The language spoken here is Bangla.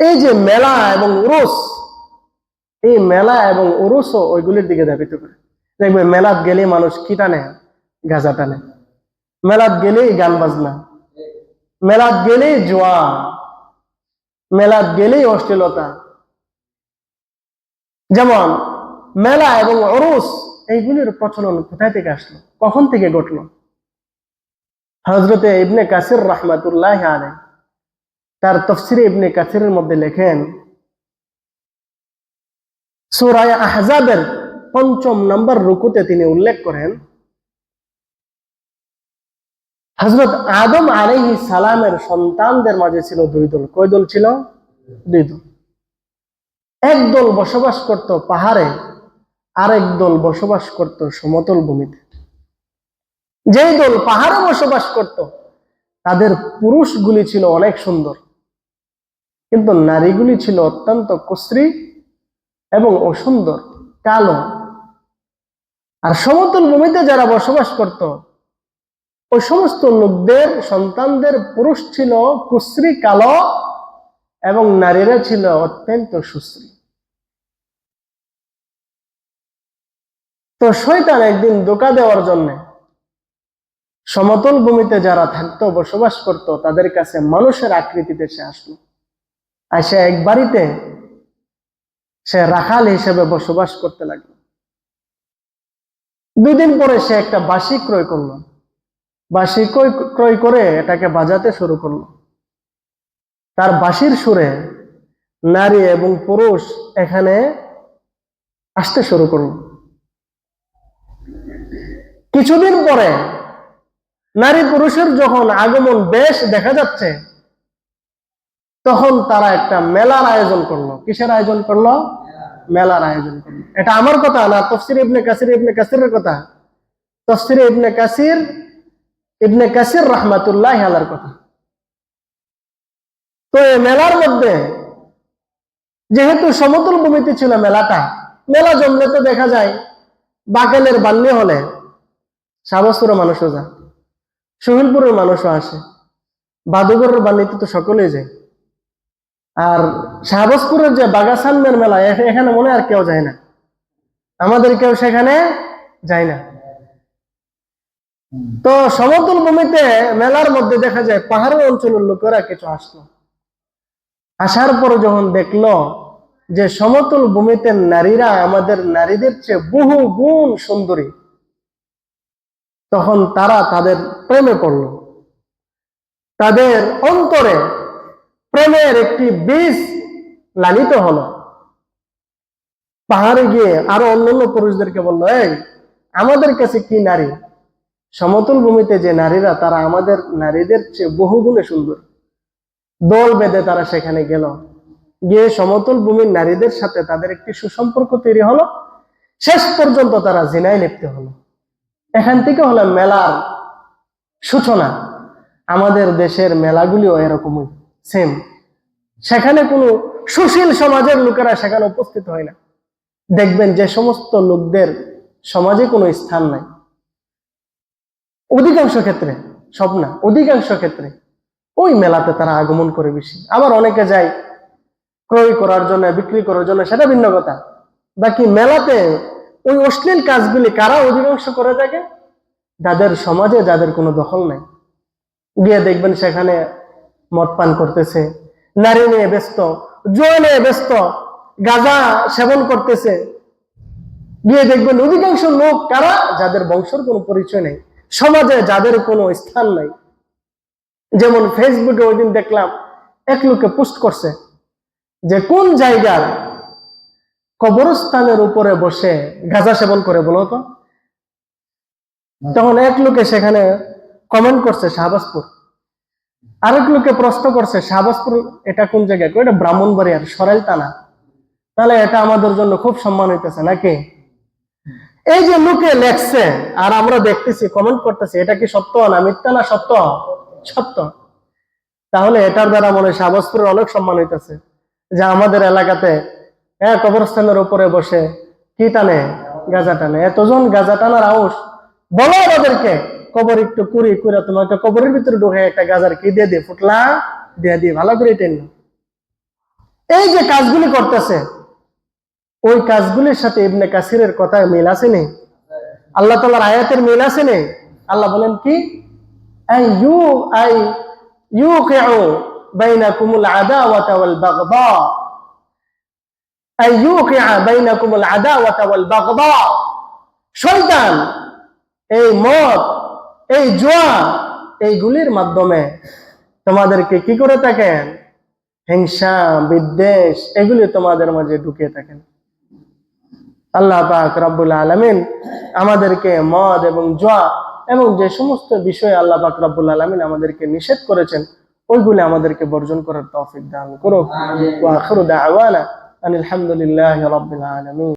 এই যে মেলা এবং উরুস, এই মেলা এবং উরুসও ওইগুলির দিকে ধাবিত করে। দেখবে মেলাত গেলে মানুষ কি টানে? গাঁজা টানে। মেলাত গেলেই গান বাজনা। মেলাত গেলেই জোয়া। মেলাত গেলেই অশ্লীলতা। যেমন, মেলা এবং অরুস এইগুলির প্রচলন কোথায় থেকে আসলো? কখন থেকে ঘটলো? হজরতে ইবনে কাসির রহমাতুল্লাহ আলাই তার তফসিরে ইবনে কাসিরের মধ্যে লেখেন, সুরায় আহজাবের পঞ্চম নম্বর রুকুতে তিনি উল্লেখ করেন হজরত আদম আলাইহি সালামের সন্তানদের মাঝে ছিল দুই দল। কয় দল ছিল? দুই দল। এক দল বসবাস করত পাহাড়ে, আরেক দল বসবাস করত সমতল ভূমিতে। যেই দল পাহাড়ে বসবাস করত, তাদের পুরুষগুলি ছিল অনেক সুন্দর। কিন্তু নারীগুলি ছিল অত্যন্ত কুশ্রী এবং অসুন্দর, কালো। আর সমতল ভূমিতে যারা বসবাস করত, ওই সমস্ত লোকদের, সন্তানদের পুরুষ ছিল কুশ্রী, কালো এবং নারীরা ছিল অত্যন্ত সুশ্রী। তো শয়তান একদিন দোকা দেওয়ার জন্য সমতল ভূমিতে যারা থাকতো, বসবাস করত, তাদের কাছে মানুষের আকৃতিতে সে আসলো। আর সে এক বাড়িতে সে রাখাল হিসেবে বসবাস করতে লাগল। দুই দিন পরে সে একটা বাসি ক্রয় করল। বাসি ক্রয় ক্রয় করে এটাকে বাজাতে শুরু করল। তার বাঁশির সুরে নারী এবং পুরুষ এখানে আসতে শুরু করল। কিছুদিন পরে নারী পুরুষের যখন আগমন বেশ দেখা যাচ্ছে তখন তারা একটা মেলার আয়োজন করল। কিসের আয়োজন করল? মেলার আয়োজন করল। এটা আমার কথা না, তফসির ইবনে কাসির, ইবনে কাসিরের কথা। তফসির ইবনে কাসির ইবনে কাসির রহমাতুল্লাহ আলার কথা। তো এই মেলার মধ্যে যেহেতু সমতল ভূমিতে ছিল মেলাটা, মেলা জমলে তো দেখা যায় বাকেলের বান্নি হলে সাবস্তুরের মানুষও যায় সহিলপুরের মানুষও আসে বাদুগরের বান্নিতে তো সকলেই যায়। আর শাহবাজপুরের যে বাগাসানমের মেলা এখানে মনে আর কেউ যায় না। আমাদের কেউ সেখানে যায় না। তো সমতল ভূমিতে মেলার মধ্যে দেখা যায় পাহাড়ের অঞ্চলের লোকেরা কিছু আসলো। আসার পর যখন দেখল যে সমতল ভূমিতে নারীরা, আমাদের নারীদের চেয়ে বহু গুণ সুন্দরী, তখন তারা তাদের প্রেমে পড়ল। তাদের অন্তরে প্রেমের একটি বীজ লালিত হলো। পাহাড়ে গিয়ে আরও অন্যান্য পুরুষদেরকে বলল, এই, আমাদের কাছে কি নারী? সমতল ভূমিতে যে নারীরা, তারা আমাদের নারীদের চেয়ে বহু গুণে সুন্দর। দল বেঁধে তারা সেখানে গেল। গিয়ে সমতল ভূমির নারীদের সাথে তাদের একটি সুসম্পর্ক তৈরি হলো। শেষ পর্যন্ত তারা জিনায় লিপ্ত হলো। এখান থেকে হলো মেলার সূচনা। আমাদের দেশের মেলাগুলিও এরকমই। সেম সেখানে কোনো সুশীল সমাজের লোকেরা সেখানে উপস্থিত হয় না। দেখবেন যে সমস্ত লোকদের সমাজে কোনো স্থান নাই। অধিকাংশ ক্ষেত্রে, সব না, অধিকাংশ ক্ষেত্রে ওই মেলাতে তারা আগমন করে বেশি। আবার অনেকে যায় ক্রয় করার জন্য, বিক্রি করার জন্য, সেটা ভিন্ন কথা। বাকি মেলাতে ওই অশ্লীল কাজগুলি কারা অধিকাংশ করে থাকে? যাদের সমাজে যাদের কোনো দখল নাই। গিয়ে দেখবেন সেখানে মদ পান করতেছে। নারী নিয়ে ব্যস্ত, জয় নিয়ে ব্যস্ত, গাঁজা সেবন করতেছে। গিয়ে দেখবেন অধিকাংশ লোক, কারা? যাদের বংশের কোনো পরিচয় নেই, সমাজে যাদের কোনো স্থান নাই। যেমন ফেসবুকে ওই দিন দেখলাম, এক লোকে পোস্ট করছে যে, কোন জায়গার কবরস্থানের উপরে বসে গাঁজা সেবন করে বলো তো? তখন এক লোকে সেখানে কমেন্ট করছে শাহবাজপুর। আরেক লোকে প্রশ্ন করছে শাহবাজপুর এটা কোন জায়গায় এটা ব্রাহ্মণবাড়িয়ার সরাইল টানা তাহলে এটা আমাদের জন্য খুব সম্মান হইতেছে নাকি? এই যে লোকে লেখছে, আর আমরা দেখতেছি কমেন্ট করতেছি, এটা কি সত্য না মিথ্যা না সত্য? সত্য। তাহলে এটার দ্বারা মনে শাহবাজপুরের অনেক সম্মান হইতেছে, যে আমাদের এলাকাতে হ্যাঁ কবরস্থানের উপরে বসে কি টানে? গাজা টানে। এতজন গাজা টানার আউস বলো আমাদেরকে। কবর একটু কুড়ি করে তোমাকে কবরের ভিতরে ঢুকে একটা গাজার কি দিয়ে দিয়ে ফুটলা দিয়ে দিয়ে ভালো করে টেন এই যে কাজগুলি করতেছে, ওই কাজগুলির সাথে ইবনে কাসিরের কথায় মিল আছে নি? আল্লাহ তালার আয়াতের মিল আছে নি? আল্লাহ বলেন কি? আই ইউ, আই ওয়াল বাগদা। আই ইউকিউ বাইনাকুমুল আদাওয়াতা ওয়াল বাগদা। শয়তান, এই মদ এই জুয়া এইগুলির মাধ্যমে তোমাদেরকে কি করে থাকেন? হিংসা বিদ্বেষ এগুলি তোমাদের মাঝে ঢুকিয়ে থাকেন। আল্লাহ পাক রব্বুল আলমিন আমাদেরকে মদ এবং জোয়া এবং যে সমস্ত বিষয়ে আল্লাহ পাক রব্বুল আলমিন আমাদেরকে নিষেধ করেছেন ওইগুলি আমাদেরকে বর্জন করার তৌফিক দান করুক। ওয়া আখিরু দাওয়ানা আনিল হামদুলিল্লাহি রাব্বিল আলামিন।